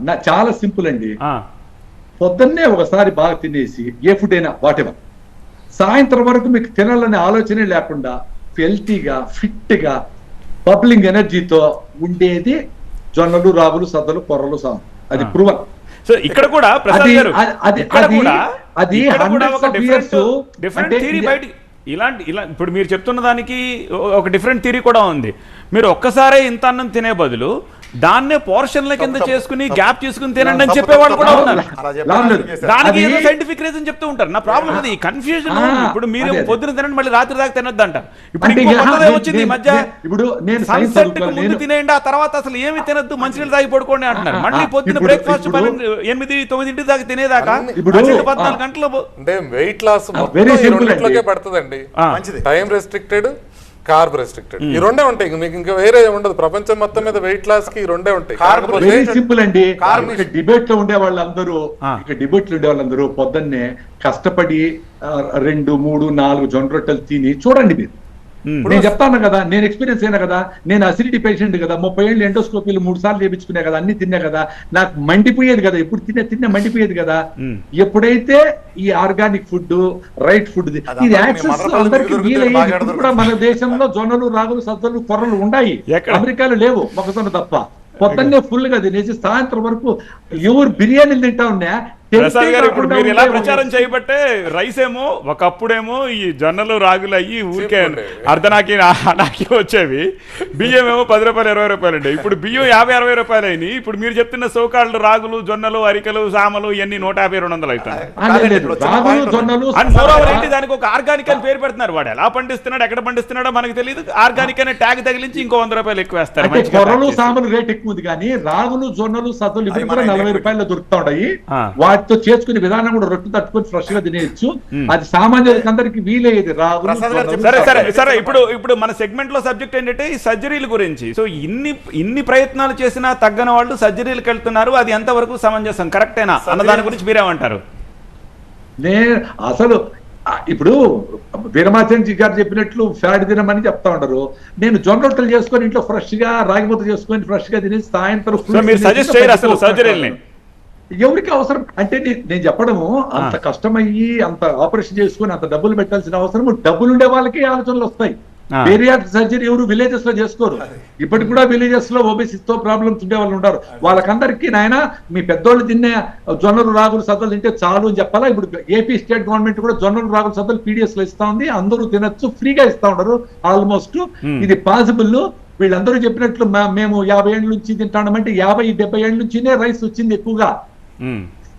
నా చాలా సింపుల్ అండి. పొద్దున్నే ఒకసారి బాగా తినేసి ఏ ఫుడ్ అయినా వాటెవర్ సాయంత్రం వరకు మీకు తినాలనే ఆలోచనే లేకుండా హెల్తీగా ఫిట్గా బబ్లింగ్ ఎనర్జీతో ఉండేది జొన్నలు రాగులు సద్దలు కొర్రలు సాం అది. ప్రూవన్ సో ఇక్కడ కూడా అది- ఇలాంటి ఇలా ఇప్పుడు మీరు చెప్తున్న దానికి ఒక డిఫరెంట్ థియరీ కూడా ఉంది. మీరు ఒక్కసారే ఇంత అన్నం తినే బదులు దాన్నే పోర్షన్ల కింద చేసుకుని. గ్యాప్ చేసుకుని తినండి అని చెప్పేవాళ్ళు తప్పు, కూడా. ఉన్నారు. దానికి ఏదో సైంటిఫిక్ రీజన్ చెప్తూ ఉంటారు నా ప్రాబ్లం అది కన్ఫ్యూజన్ ఇప్పుడు మీరు. పొద్దున తినండి మళ్ళీ రాత్రి దాకా తినొద్దు అంటారు ఇప్పుడు వచ్చింది మధ్య ఇప్పుడు నేను సైన్స్ సన్సెట్. ముందు తినేయండి ఆ తర్వాత అసలు ఏమి తినద్దు మంచినీళ్ళు తాగి పడుకోండి అంటున్నారు మళ్ళీ పొద్దున బ్రేక్ఫాస్ట్ ఎనిమిది తొమ్మిదింటి దాకా తినేదాకా పద్నాలుగు. గంటలు అంటే వెయిట్ లాస్ అండి. పడుతుందండి టైం రెస్ట్రిక్టెడ్ కార్బ్ రెస్ట్రిక్టెడ్ ఈ రెండే ఉంటాయి. ఇంక మీకు ఇంకా వేరే ఉండదు. ప్రపంచం మొత్తం మీద వెయిట్ లాస్కి రెండే ఉంటాయి. వెరీ సింపుల్ అండి. డిబేట్లో ఉండే వాళ్ళందరూ. ఇక డిబేట్లో ఉండే వాళ్ళందరూ పొద్దున్నే కష్టపడి రెండు మూడు నాలుగు జొన్న రొట్టెలు తిని చూడండి మీరు. నేను చెప్తాను కదా నేను ఎక్స్పీరియన్స్ అయినా కదా నేను అసిడిటీ పేషెంట్ కదా ముప్పై ఏళ్ళు ఎండోస్కోపీలు మూడు సార్లు చేయించుకునే కదా అన్ని తిన్నా కదా నాకు మండిపోయేది కదా ఇప్పుడు తినే తిన్న మండిపోయేది కదా. మ్మ్. ఎప్పుడైతే ఈ ఆర్గానిక్ ఫుడ్ రైట్ ఫుడ్ ఇది యాక్సెస్ అందరికి వీలయ్యేది కూడా మన దేశంలో జొన్నలు రాగులు సద్దలు కొర్రలు ఉన్నాయి ఎక్కడ? అమెరికాలో లేవు మొక్కజొన్న తప్ప. పొద్దున్నే ఫుల్గా తినేసి సాయంత్రం వరకు ఎవరు బిర్యానీలు తింటా ఉన్నా ప్రసాద్ గారు ఇప్పుడు మీరు ఇలా ఉండే ప్రచారం చేయబట్టే రైస్ ఏమో ఒకప్పుడేమో ఈ జొన్నలు రాగులు అయ్యి ఊరికే. అర్ధనాకి నాకి వచ్చేవి. బియ్యం ఏమో పది రూపాయలు ఇరవై రూపాయలు ఉండే ఇప్పుడు బియ్యం యాభై అరవై రూపాయలు అయినాయి. ఇప్పుడు మీరు చెప్తున్న సోకాళ్ళు రాగులు జొన్నలు అరికలు సామలు ఇవన్నీ నూట యాభై రెండు వందలు అవుతాయి అండ్ దానికి ఒక ఆర్గానిక్ అని పేరు పెడుతున్నారు. వాడు ఎలా పండిస్తున్నాడు ఎక్కడ పండిస్తున్నాడో మనకు తెలియదు ఆర్గానిక్ అనే ట్యాగ్ తగిలించి ఇంకో వంద రూపాయలు ఎక్కువ వేస్తారు. కొర్రలు రేట్ ఎక్కువ ఉంది కానీ రాగులు జొన్నలు మన నలభై రూపాయలు దొరుకుతా ఉంటాయి ఆ. వాటితో చేసుకునే విధానం కూడా రొట్టె తట్టుకొని ఫ్రెష్గా తినేయచ్చు. అది సామాన్యులకి అందరికి వీలయ్యేది జొన్నలు, సరే సరే. సరే ఇప్పుడు ఇప్పుడు మన సెగ్మెంట్లో సబ్జెక్ట్ ఏంటంటే ఈ సర్జరీల గురించి. సో ఇన్ని ఇన్ని ప్రయత్నాలు చేసినా తగ్గని వాళ్ళు సర్జరీలకు వెళ్తున్నారు. అది ఎంతవరకు సమంజసం? కరెక్టేనా? అన్న దాని గురించి మీరేమంటారు? నే అసలు ఇప్పుడు వీరమాచంద్ర గారు చెప్పినట్లు ఫ్యాడ్ తినమని చెప్తా ఉంటారు. నేను జొన్న రొట్టెలు చేసుకొని ఇంట్లో ఫ్రెష్గా రాగిపోత చేసుకొని ఫ్రెష్గా తినేసి సాయంత్రం ఎవరికి అవసరం? అంటే నేను చెప్పడము అంత కష్టమయ్యి అంత ఆపరేషన్ చేసుకుని అంత డబ్బులు పెట్టాల్సిన అవసరం డబ్బులు ఉండే వాళ్ళకి ఆలోచనలు వస్తాయి. ఆ. బేరియాట్రిక్ సర్జరీ ఎవరు విలేజెస్లో చేసుకోరు ఇప్పటికి కూడా విలేజెస్లో ఓబీసీస్తో ప్రాబ్లమ్స్ ఉండే వాళ్ళు ఉంటారు. వాళ్ళకందరికీ నాయన మీ పెద్దోళ్ళు తినే జొన్నలు రాగులు సద్దలు తింటే చాలు అని చెప్పాలా? ఇప్పుడు ఏపీ స్టేట్ గవర్నమెంట్ కూడా జొన్నలు రాగులు సద్దలు పీడిఎస్లో ఇస్తా ఉంది. అందరూ తినొచ్చు ఫ్రీగా ఇస్తా ఉంటారు ఆల్మోస్ట్. ఇది పాసిబుల్. వీళ్ళందరూ చెప్పినట్లు మేము యాభై ఏళ్ళ నుంచి తింటామంటే యాభై డెబ్బై ఏళ్ళ నుంచినే రైస్ వచ్చింది ఎక్కువగా.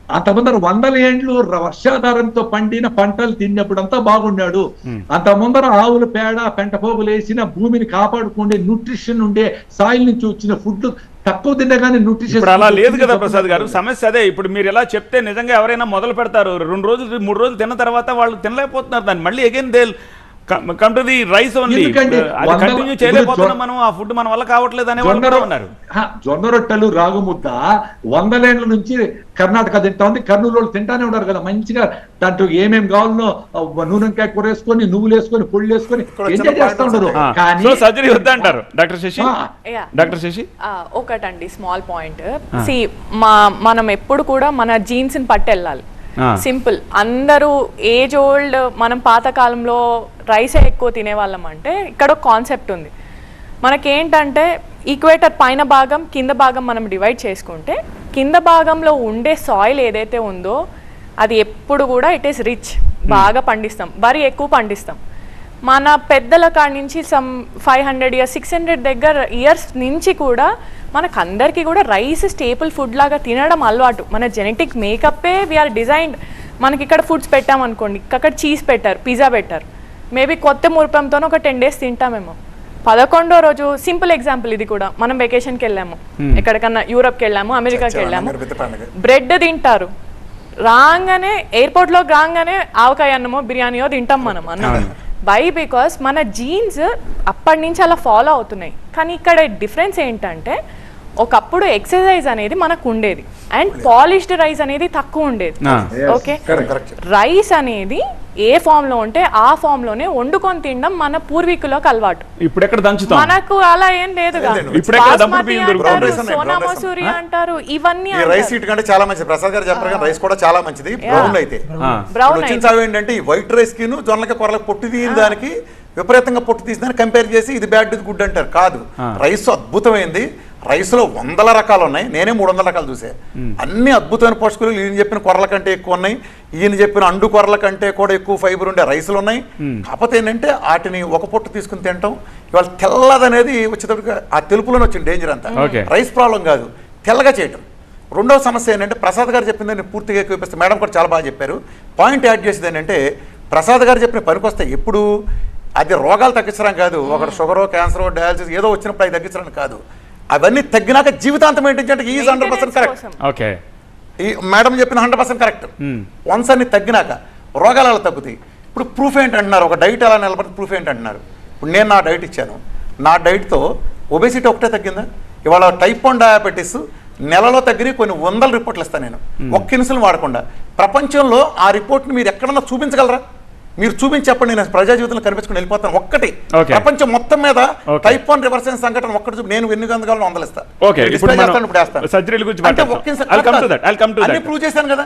అంతమందరు వందల ఏండ్లు వర్షాధారంతో పండిన పంటలు తిన్నప్పుడంతా బాగున్నాడు. Hmm. అంత ముందర ఆవుల పేడ పెంట పోగులు వేసిన భూమిని కాపాడుకుండే న్యూట్రిషన్ ఉండే సాయిల్ నుంచి వచ్చిన ఫుడ్ తక్కువ తినగానే న్యూట్రిషన్ అలా లేదు కదా ప్రసాద్ గారు? సమస్య అదే. ఇప్పుడు మీరు ఎలా చెప్తే నిజంగా ఎవరైనా మొదలు పెడతారు రెండు రోజులు మూడు రోజులు తిన్న తర్వాత వాళ్ళు తినలేకపోతున్నారు. దాన్ని మళ్ళీ again they come to the rice only continue చేయలేకపోతున్నాం మనం ఆ ఫుడ్ మన వల్ల కావట్లేదు అనే జొన్న ఉన్నారు. రొట్టెలు రాగు ముద్ద వందలేండ్ల నుంచి కర్ణాటక తింటా ఉంది. కర్నూలు వాళ్ళు తింటానే ఉన్నారు కదా మంచిగా. దాంట్లో ఏమేం కావాలనో నూనెంకాయ కూర వేసుకొని నువ్వులు వేసుకొని పొళ్ళు వేసుకొని ఇక్కడ ఎంజాయ్ చేస్తా ఉండరు. కానీ సో సర్జరీ వద్దంటారు డాక్టర్ శశి. డాక్టర్ శశి? ఆ, ఒకటండి స్మాల్ పాయింట్ సి మా మనం ఎప్పుడు కూడా మన జీన్స్ని పట్టి వెళ్ళాలి ఆ. సింపుల్ అందరూ ఏజ్ ఓల్డ్ మనం పాతకాలంలో రైసే ఎక్కువ తినేవాళ్ళం అంటే ఇక్కడ ఒక కాన్సెప్ట్ ఉంది. మనకేంటంటే ఈక్వేటర్ పైన భాగం కింద భాగం మనం డివైడ్ చేసుకుంటే కింద భాగంలో ఉండే సాయిల్ ఏదైతే ఉందో అది ఎప్పుడు కూడా ఇట్ ఈస్ రిచ్ బాగా పండిస్తాం వరి ఎక్కువ పండిస్తాం. మన పెద్దల కాడి నుంచి some five hundred years six hundred దగ్గర ఇయర్స్ నుంచి కూడా మనకు అందరికీ కూడా రైస్ స్టేపుల్ ఫుడ్ లాగా తినడం అలవాటు. మన జెనెటిక్ మేకప్పే వీఆర్ డిజైన్డ్. మనకి ఇక్కడ ఫుడ్స్ పెట్టామనుకోండి అక్కడ చీజ్ పెట్టారు పిజ్జా పెట్టారు. మేబీ కొత్త మురిపంతో ఒక టెన్ డేస్ తింటామేమో. పదకొండో రోజు సింపుల్ ఎగ్జాంపుల్ ఇది కూడా. మనం వెకేషన్కి వెళ్ళాము. ఎక్కడికన్నా యూరప్కి వెళ్ళాము అమెరికాకి వెళ్ళాము. బ్రెడ్ తింటారు. రాగానే ఎయిర్పోర్ట్లో రాగానే ఆవకాయ అన్నమో బిర్యానీయో తింటాం మనం అన్నం వై బికాస్ మన జీన్స్ అప్పటి నుంచి అలా ఫాలో అవుతున్నాయి. కానీ ఇక్కడ డిఫరెన్స్ ఏంటంటే ఒకప్పుడు ఎక్సర్సైజ్ అనేది మనకు ఉండేది అండ్ పాలిష్డ్ రైస్ అనేది తక్కువ ఉండేది ఆ. ఓకే? రైస్ అనేది ఏ ఫామ్లో ఉంటే ఆ ఫామ్లోనే వండుకొని తినడం మన పూర్వీకులకు అలవాటు. ఇప్పుడు ఎక్కడ దంచుతాం? మనకు అలా ఏం లేదు సోనా మసూరి అంటారు ఇవన్నీ రైస్ ఇటు కంటే చాలా మంచిది. ప్రసాద్ గారు చెప్పారు కానీ రైస్ కూడా చాలా మంచిది. బ్రౌన్ అయితే. బ్రౌన్ వచ్చిన ఏంటంటే వైట్ రైస్కి జొన్నలకి కొరలకు పొట్టు తీయని దానికి విపరీతంగా పొట్టు తీసిన కంపేర్ చేసి ఇది బ్యాడ్ ఇది గుడ్ అంటారు. కాదు. రైస్ అద్భుతమైంది. రైస్లో వందల రకాలు ఉన్నాయి. నేనే మూడు వందల రకాలు చూసా. అన్ని అద్భుతమైన పోషకాలు ఈయన చెప్పిన కొరల కంటే ఎక్కువ ఉన్నాయి. ఈయన చెప్పిన అండు కొరల కంటే కూడా ఎక్కువ ఫైబర్ ఉండే రైస్లు ఉన్నాయి. కాకపోతే ఏంటంటే వాటిని ఒక పొట్టు తీసుకుని తింటాం ఇవాళ తెల్లదనేది వచ్చేటప్పటికి ఆ తెలుపులోనే వచ్చింది డేంజర్ అంతా. రైస్ ప్రాబ్లం కాదు. తెల్లగా చేయటం. రెండవ సమస్య ఏంటంటే ప్రసాద్ గారు చెప్పింది నేను పూర్తిగా ఎక్కువ మేడం కూడా చాలా బాగా చెప్పారు. పాయింట్ యాడ్ చేసేది ఏంటంటే ప్రసాద్ గారు చెప్పిన పనికొస్తే ఎప్పుడు అది రోగాలు తగ్గించడం కాదు. ఒకటి షుగరో క్యాన్సరో డయాలసిస్ ఏదో వచ్చినప్పుడు అవి తగ్గించడం కాదు. అవన్నీ తగ్గినాక జీవితాంతం ఏంటంటే is hundred percent correct. Okay. ఈ మేడం చెప్పిన hundred percent correct. Hmm. Once అన్ని తగ్గినాక రోగాలు అలా తగ్గుతాయి. ఇప్పుడు ప్రూఫ్ ఏంటంటున్నారు? ఒక డైట్ ఎలా నిలబడి ప్రూఫ్ ఏంటంటున్నారు? ఇప్పుడు నేను నా డైట్ ఇచ్చాను. నా డైట్తో ఒబేసిటీ ఒకటే తగ్గిందా? ఇవాళ టైప్ వన్ డయాబెటీస్ నెలలో తగ్గిన కొన్ని వందల రిపోర్ట్లు ఇస్తాను నేను. ఒక్క ఇన్సులిన్ వాడకుండా. ప్రపంచంలో ఆ రిపోర్ట్ని మీరు ఎక్కడన్నా చూపించగలరా? మీరు చూపించి చెప్పండి నేను ప్రజా జీవితంలో కనిపించుకుని వెళ్ళిపోతాను ఒక్కటి. ప్రపంచం మొత్తం మీద. టైప్ వన్ రివర్సెన్స్ సంఘటన ఒక్కటి చూపి నేను ఎన్ని గందకాలను వందలిస్తా Okay, ఇప్పుడు Display మనం చేస్తాను ఇప్పుడు వేస్తాను surgery ల గురించి. ప్రూవ్ చేశాను కదా